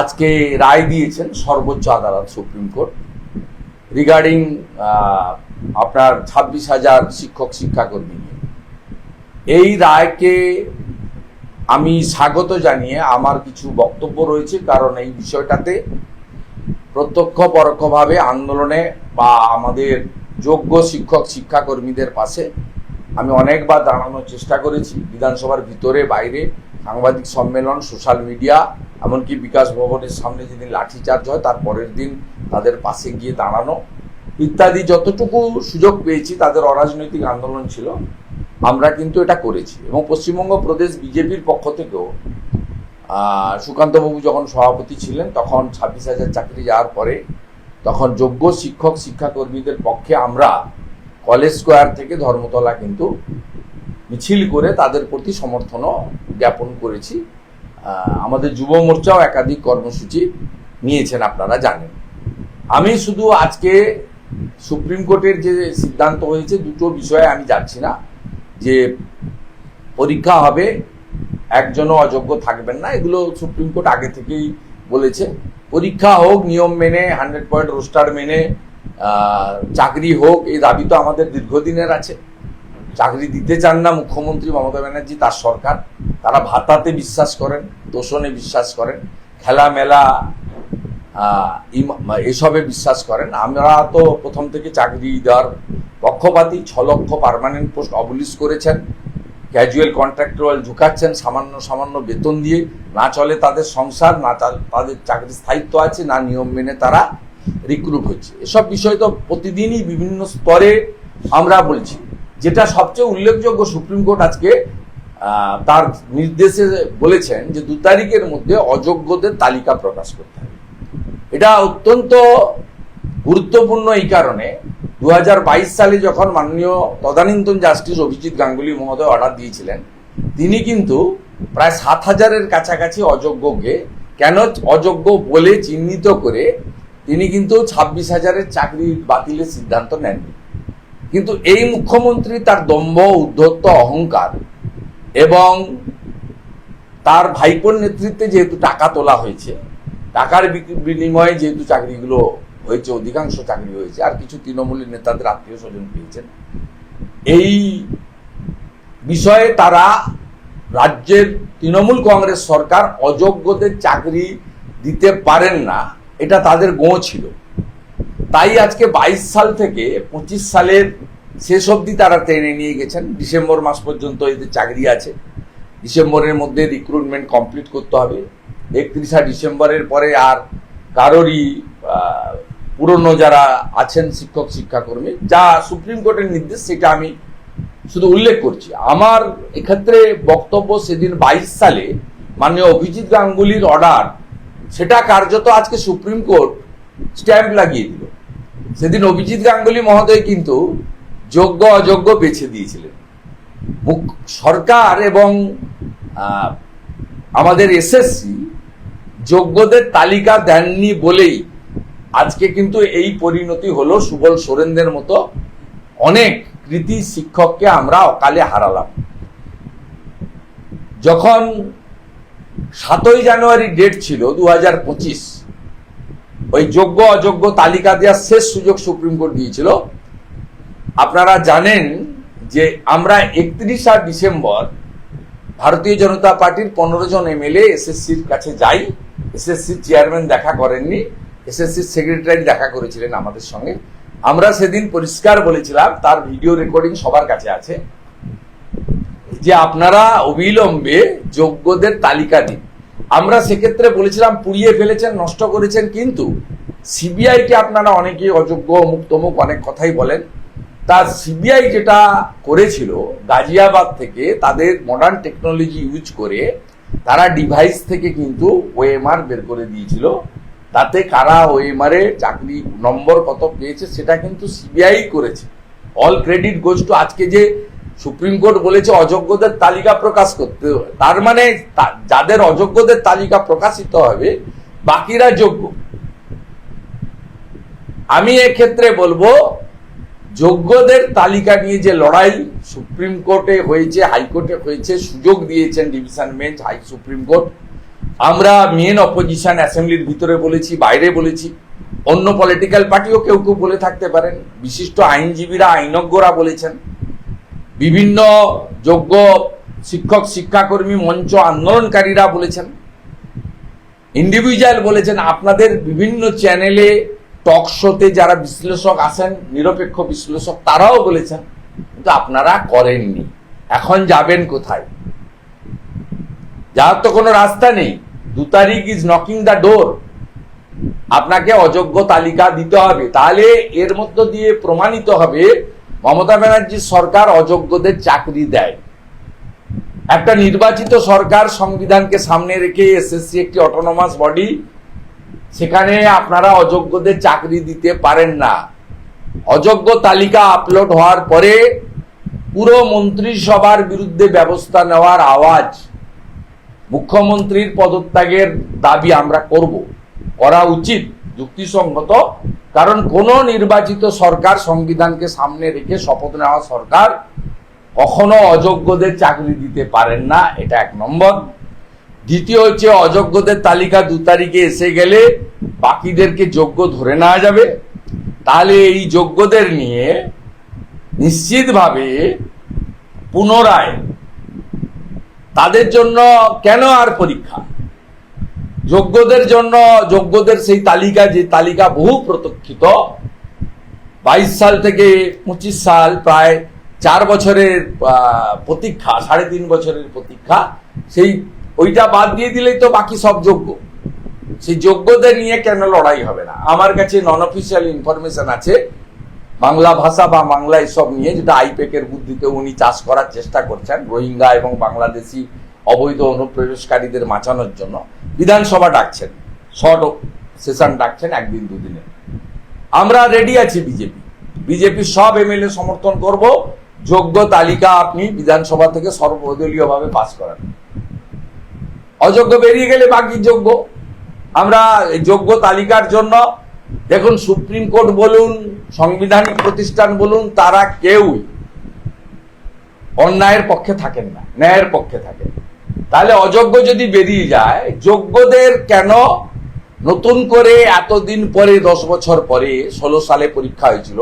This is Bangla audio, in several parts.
আজকে রায় দিয়েছেন সর্বোচ্চ আদালত, সুপ্রিম কোর্ট। রিগার্ডিং আপনার ছাব্বিশ হাজার শিক্ষক, শিক্ষাকর্মী নিয়ে। এই রায়কে আমি স্বাগত জানিয়ে আমার কিছু বক্তব্য রয়েছে, কারণ এই বিষয়টাতে প্রত্যক্ষ পরোক্ষভাবে আন্দোলনে বা আমাদের যোগ্য শিক্ষক, শিক্ষাকর্মীদের পাশে আমি অনেকবার দাঁড়ানোর চেষ্টা করেছি। বিধানসভার ভিতরে, বাইরে সাংবাদিক সম্মেলন, সোশ্যাল মিডিয়া এমনকি বিকাশ ভবনের সামনে যেদিন লাঠিচার্জ হয়, তার পরের দিন তাদের পাশে গিয়ে দাঁড়ানো ইত্যাদি যতটুকু সুযোগ পেয়েছি, তাদের অরাজনৈতিক আন্দোলন ছিল, আমরা কিন্তু এটা করেছি। এবং পশ্চিমবঙ্গ প্রদেশ বিজেপির পক্ষ থেকেও সুকান্তবাবু যখন সভাপতি ছিলেন, তখন ছাব্বিশ হাজার চাকরি যাওয়ার পরে, তখন যোগ্য শিক্ষক, শিক্ষাকর্মীদের পক্ষে আমরা কলেজ স্কোয়ার থেকে ধর্মতলা কিন্তু মিছিল করে তাদের প্রতি সমর্থনও জ্ঞাপন করেছি। আমাদের যুব মোর্চাও একাধিক কর্মসূচি নিয়েছেন, আপনারা জানেন। আমি শুধু আজকে সুপ্রিম কোর্টের যে সিদ্ধান্ত হয়েছে, দুটো বিষয়ে আমি যাচ্ছি না, যে পরীক্ষা হবে, একজনও অযোগ্য থাকবেন না, এগুলো সুপ্রিম কোর্ট আগে থেকেই বলেছে। পরীক্ষা হোক, নিয়ম মেনে, হান্ড্রেড পয়েন্ট রোস্টার মেনে চাকরি হোক, এই দাবি তো আমাদের দীর্ঘদিনের আছে। চাকরি দিতে চান না মুখ্যমন্ত্রী মমতা ব্যানার্জি, তার সরকার। তারা ভাতাতে বিশ্বাস করেন তোষণে বিশ্বাস করেন খেলা মেলা এসবে বিশ্বাস করেন। আমরা তো প্রথম থেকে চাকরি দেওয়ার পক্ষপাতী, ছ লক্ষ পার্মানেন্ট পোস্ট অবলিশ করেছেন। ক্যাজুয়াল কন্ট্রাক্টুয়াল ঢুকাচ্ছেন, সামান্য সামান্য বেতন দিয়ে। না চলে তাদের সংসার, না তাদের চাকরির স্থায়িত্ব আছে, না নিয়ম মেনে তারা রিক্রুট হচ্ছে। এসব বিষয় তো প্রতিদিনই বিভিন্ন স্তরে আমরা বলছি। যেটা সবচেয়ে উল্লেখযোগ্য সুপ্রিম কোর্ট আজকে তার নির্দেশে বলেছেন যে দু তারিখের মধ্যে অযোগ্যদের তালিকা প্রকাশ করতে হবে। এটা অত্যন্ত গুরুত্বপূর্ণ এই কারণে দু হাজার বাইশ সালে যখন মাননীয় তদানীন্তন জাস্টিস অভিজিৎ গাঙ্গুলি মহোদয় অর্ডার দিয়েছিলেন, তিনি কিন্তু প্রায় সাত হাজারের কাছাকাছি অযোগ্যকে কেন অযোগ্য বলে চিহ্নিত করে তিনি কিন্তু ছাব্বিশ হাজারের চাকরি বাতিলের সিদ্ধান্ত নেননি। কিন্তু এই মুখ্যমন্ত্রী তার দম্ভ, উদ্ধত্ত, অহংকার এবং তার ভাইপোর নেতৃত্বে যেহেতু টাকা তোলা হয়েছে, টাকার বিনিময়ে যেহেতু চাকরিগুলো হয়েছে, অধিকাংশ চাকরি হয়েছে, আর কিছু তৃণমূলের নেতাদের আত্মীয় স্বজন পেয়েছেন, এই বিষয়ে তারা রাজ্যের তৃণমূল কংগ্রেস সরকার অযোগ্যদের চাকরি দিতে পারেন না, এটা তাদের গোঁ ছিল। তাই আজকে বাইশ সাল থেকে পঁচিশ সালের শেষ অবধি তারা টেনে নিয়ে গেছেন। ডিসেম্বর মাস পর্যন্ত এদের চাকরি আছে। ডিসেম্বরের মধ্যে রিক্রুটমেন্ট কমপ্লিট করতে হবে। একত্রিশা ডিসেম্বরের পরে আর কারোরই পুরনো যারা আছেন শিক্ষক, শিক্ষাকর্মী, যা সুপ্রিম কোর্টের নির্দেশ, সেটা আমি শুধু উল্লেখ করছি। আমার এক্ষেত্রে বক্তব্য সেদিন বাইশ সালে মাননীয় অভিজিৎ গাঙ্গুলির অর্ডার সেটা কার্যত আজকে সুপ্রিম কোর্ট স্ট্যাম্প লাগিয়ে দিল। সেদিন অভিজিৎ গাঙ্গুলি মহোদয় কিন্তু যোগ্য অযোগ্য বেছে দিয়েছিলেন। মুখ- সরকার এবং আমাদের এসএসসি যোগ্যদের তালিকা দেননি বলেই আজকে কিন্তু এই পরিণতি হলো সুবল সোরেনদের মতো অনেক কৃতি শিক্ষককে আমরা অকালে হারালাম। যখন সাতই জানুয়ারি ডেট ছিল দু হাজার পঁচিশ ওই যোগ্য, অযোগ্য তালিকা দেওয়ার শেষ সুযোগ সুপ্রিম কোর্ট দিয়েছিল। আপনারা জানেন যে আমরা একত্রিশা ডিসেম্বর ভারতীয় জনতা পার্টির পনেরো জন এমএলএ এসএসসির কাছে যাই। এসএসসির চেয়ারম্যান দেখা করেননি এসএসসির সেক্রেটারি দেখা করেছিলেন আমাদের সঙ্গে। আমরা সেদিন পরিষ্কার বলেছিলাম, তার ভিডিও রেকর্ডিং সবার কাছে আছে। যে আপনারা অবিলম্বে যোগ্যদের তালিকা দিন। আমরা সেক্ষেত্রে বলেছিলাম পুড়িয়ে ফেলেছেন, নষ্ট করেছেন, কিন্তু সিবিআইকে আপনারা অনেকেই অযোগ্য, অমুক তমুক অনেক কথাই বলেন। তার সিবিআই যেটা করেছিল গাজিয়াবাদ থেকে, তাদের মডার্ন টেকনোলজি ইউজ করে তারা ডিভাইস থেকে কিন্তু ওএমআর বের করে দিয়েছিল। তাতে কারা ওএমআরে চাকরি নম্বর কত পেয়েছে, সেটা কিন্তু সিবিআই করেছে। অল ক্রেডিট গোজ টু আজকে যে সুপ্রিম কোর্ট বলেছে অযোগ্যদের তালিকা প্রকাশ করতে। তার মানে যাদের অযোগ্যদের তালিকা প্রকাশিত হবে, বাকিরা যোগ্য। আমি এক্ষেত্রে বলব, যোগ্যদের তালিকা নিয়ে যে লড়াই সুপ্রিম কোর্টে হয়েছে, হাইকোর্টে হয়েছে, সুযোগ দিয়েছেন division bench, high supreme court. আমরা মেন অপোজিশন অ্যাসেম্বলির ভিতরে বলেছি, বাইরে বলেছি। অন্য পলিটিক্যাল পার্টিও কেউ কেউ বলে থাকতে পারেন। বিশিষ্ট আইনজীবীরা, আইনজ্ঞরা বলেছেন। বিভিন্ন যোগ্য শিক্ষক, শিক্ষাকর্মী, মঞ্চ আন্দোলনকারীরা বলেছেন ইন্ডিভিজুয়াল বলেছেন, আপনাদের বিভিন্ন চ্যানেলে টক শোতে যারা বিশ্লেষক আসেন নিরপেক্ষ বিশ্লেষক, তারাও বলেছেন, কিন্তু আপনারা করেননি। এখন যাবেন কোথায়? যার তো কোনো রাস্তা নেই। দু তারিখ ইজ নকিং দ্য ডোর আপনাকে অযোগ্য তালিকা দিতে হবে। তাহলে এর মধ্য দিয়ে প্রমাণিত হবে মমতা ব্যানার্জির সরকার অযোগ্যদের চাকরি দেয়। একটা নির্বাচিত সরকার সংবিধানকে সামনে রেখে এসএসসি একটি অটোনমাস বডি সেখানে আপনারা অযোগ্যদের চাকরি দিতে পারেন না। অযোগ্য তালিকা আপলোড হওয়ার পরে পুরো মন্ত্রিসভার বিরুদ্ধে ব্যবস্থা নেওয়ার আওয়াজ মুখ্যমন্ত্রীর পদত্যাগের দাবি আমরা করব। করা উচিত, যুক্তিসঙ্গত কারণ কোন নির্বাচিত সরকার সংবিধানকে সামনে রেখে শপথ নেওয়া সরকার কখনো অযোগ্যদের চাকরি দিতে পারেন না, এটা এক নম্বর। দ্বিতীয় হচ্ছে অযোগ্যদের তালিকা দু তারিখে এসে গেলে বাকিদেরকে যোগ্য ধরে নেওয়া যাবে। তাহলে এই যোগ্যদের নিয়ে নিশ্চিতভাবে পুনরায় তাদের জন্য কেন আর পরীক্ষা? যোগ্যদের জন্য, যোগ্যদের সেই তালিকা, যে তালিকা বহু প্রতীক্ষিত, বাইশ সাল থেকে পঁচিশ সাল প্রায় চার বছরের প্রতীক্ষা, সাড়ে তিন বছরের প্রতীক্ষা, সেই ওইটা বাদ দিয়ে দিলেই তো বাকি সব যোগ্য। সেই যোগ্যদের নিয়ে কেন লড়াই হবে না? আমার কাছে নন অফিসিয়াল ইনফরমেশন আছে। বাংলা ভাষা বা বাংলা এসব নিয়ে, যেটা আইপেকের বুদ্ধিতে উনি চাষ করার চেষ্টা করছেন, রোহিঙ্গা এবং বাংলাদেশি অবৈধ অনুপ্রবেশকারীদের বাঁচানোর জন্য বিধানসভা ডাকছেন। শর্ট সেশন ডাকছেন একদিন দুদিনে। আমরা রেডি আছি বিজেপি। বিজেপি সব এমএলএ সমর্থন করব। যোগ্য তালিকা আপনি বিধানসভা থেকে সর্বদলীয়ভাবে পাস করান। অযোগ্য বেরিয়ে গেলে বাকি যোগ্য। আমরা যোগ্য তালিকার জন্য দেখুন, সুপ্রিম কোর্ট বলুন, সাংবিধানিক প্রতিষ্ঠান বলুন, তারা কেউ অন্যায়ের পক্ষে থাকেন না, ন্যায়ের পক্ষে থাকেন। তাহলে অযোগ্য যদি বেরিয়ে যায়, যোগ্যদের কেন নতুন করে এতদিন পরে, দশ বছর পরে, ষোলো সালে পরীক্ষা হয়েছিল,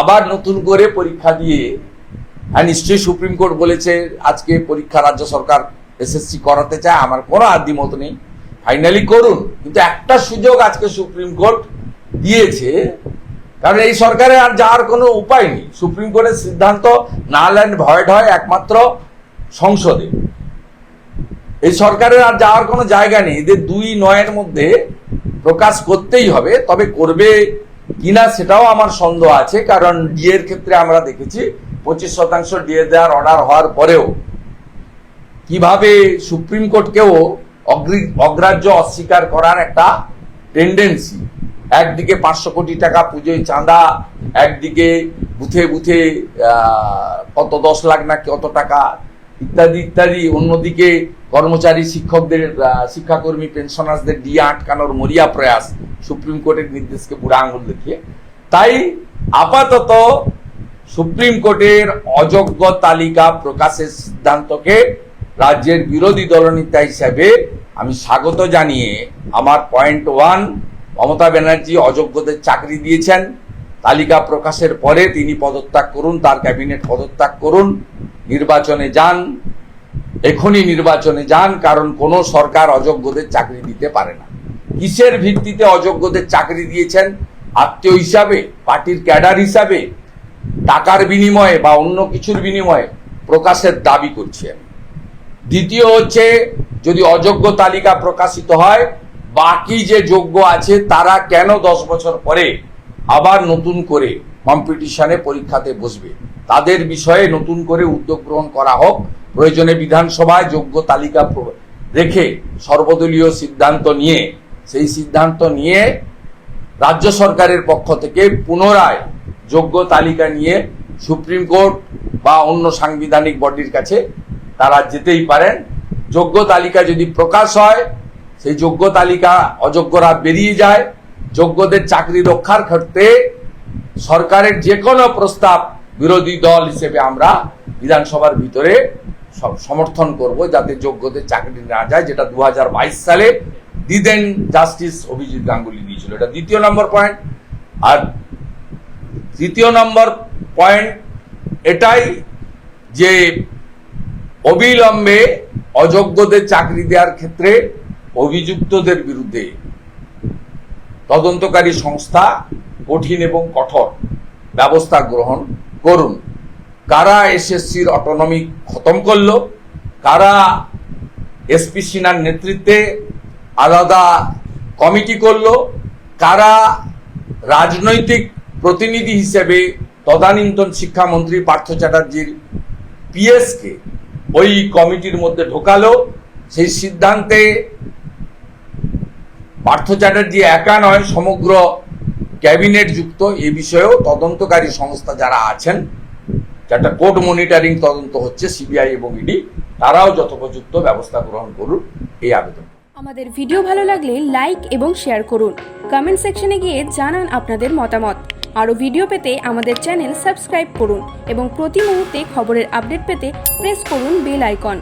আবার নতুন করে পরীক্ষা দিয়ে হ্যাঁ নিশ্চয়ই সুপ্রিম কোর্ট বলেছে, আজকে পরীক্ষা রাজ্য সরকার এসএসসি করাতে চায়, আমার কোনো আদিমত নেই। ফাইনালি করুন। কিন্তু একটা সুযোগ আজকে সুপ্রিম কোর্ট দিয়েছে, কারণ এই সরকারের আর যাওয়ার কোনো উপায় নেই। সুপ্রিম কোর্টের সিদ্ধান্ত নাল অ্যান্ড ভয়েড হয় একমাত্র সংসদে। এই সরকারের আর যাওয়ার কোনো জায়গা নেই। এদের দুই নয়ের মধ্যে প্রকাশ করতেই হবে, তবে করবে কিনা সেটাও আমার সন্দেহ আছে, কারণ ডিএর ক্ষেত্রে আমরা দেখেছি পঁচিশ শতাংশ ডিএ দেওয়ার অর্ডার হওয়ার পরেও কীভাবে সুপ্রিম কোর্টকেও অগ্রি- অগ্রাহ্য অস্বীকার করার একটা টেন্ডেন্সি একদিকে পাঁচশো কোটি টাকা পুজোয় চাঁদা, একদিকে বুথে বুথে কত দশ লাখ না কত টাকা ইত্যাদি ইত্যাদি। অন্যদিকে কর্মচারী, শিক্ষকদের শিক্ষাকর্মী, পেনশনার্সদের ডিএ আটকানোর মরিয়া প্রয়াস সুপ্রিম কোর্টের নির্দেশকে বুড়া আঙুল দেখিয়ে। তাই আপাতত সুপ্রিম কোর্টের অযোগ্য তালিকা প্রকাশের সিদ্ধান্তকে রাজ্যের বিরোধী দলনেতা হিসাবে আমি স্বাগত জানিয়ে আমার পয়েন্ট ওয়ান, মমতা ব্যানার্জি অযোগ্যদের চাকরি দিয়েছেন। তালিকা প্রকাশের পরে তিনি পদত্যাগ করুন, তার ক্যাবিনেট পদত্যাগ করুন। নির্বাচনে যান, এখনই নির্বাচনে যান, কারণ কোনো সরকার অযোগ্যদের চাকরি দিতে পারে না। কিসের ভিত্তিতে অযোগ্যদের চাকরি দিয়েছেন? আত্মীয় হিসাবে, পার্টির ক্যাডার হিসাবে, টাকার বিনিময়ে বা অন্য কিছুর বিনিময়ে প্রকাশের দাবি করছি আমি। দ্বিতীয় হচ্ছে, যদি অযোগ্য তালিকা প্রকাশিত হয়, বাকি যে যোগ্য আছে তারা কেন দশ বছর পরে আবার নতুন করে কম্পিটিশনে পরীক্ষাতে বসবে। তাদের বিষয়ে নতুন করে উদ্যোগ গ্রহণ করা হোক। প্রয়োজনে বিধানসভায় যোগ্য তালিকা রেখে সর্বদলীয় সিদ্ধান্ত নিয়ে, সেই সিদ্ধান্ত নিয়ে রাজ্য সরকারের পক্ষ থেকে পুনরায় যোগ্য তালিকা নিয়ে সুপ্রিম কোর্ট বা অন্য সাংবিধানিক বডির কাছে তারা যেতেই পারেন। যোগ্য তালিকা যদি প্রকাশ হয়, সেই যোগ্য তালিকা অযোগ্যরা বেরিয়ে যায়। যোগ্যদের চাকরি রক্ষার ক্ষেত্রে সরকারের যে কোনো প্রস্তাব বিরোধী দল হিসেবে আমরা বিধানসভার ভিতরে সমর্থন করব, যাতে যোগ্যদের চাকরি না যায়, যেটা দু সালে দিদেন জাস্টিস অভিজিৎ গাঙ্গুলি দিয়েছিল এটা দ্বিতীয় নম্বর পয়েন্ট। আর তৃতীয় নম্বর পয়েন্ট, এটাই যে অবিলম্বে অযোগ্যদের চাকরি দেওয়ার ক্ষেত্রে অভিযুক্তদের বিরুদ্ধে তদন্তকারী সংস্থা কঠিন এবং কঠোর ব্যবস্থা গ্রহণ করুন। কারা এসএসসির অটোনমি খতম করল? কারা এসপি সিনহার নেতৃত্বে আলাদা কমিটি করল? কারা রাজনৈতিক প্রতিনিধি হিসেবে তদানীন্তন শিক্ষামন্ত্রী পার্থ চ্যাটার্জির পিএসকে ওই কমিটির মধ্যে ঢোকালো? সেই সিদ্ধান্তে পার্থ চ্যাটার্জি একা নয়, সমগ্র ক্যাবিনেট যুক্ত এ বিষয়েও তদন্তকারী সংস্থা যারা আছেন, যেটা কোর্ট মনিটরিং তদন্ত হচ্ছে, সিবিআই এবং ইডি, তারাও যথোপযুক্ত ব্যবস্থা গ্রহণ করুন, এই আবেদন। আমাদের ভিডিও ভালো লাগলে লাইক এবং শেয়ার করুন। কমেন্ট সেকশনে গিয়ে জানান আপনাদের মতামত। আরও ভিডিও পেতে আমাদের চ্যানেল সাবস্ক্রাইব করুন এবং প্রতি মুহূর্তে খবরের আপডেট পেতে প্রেস করুন বেল আইকন।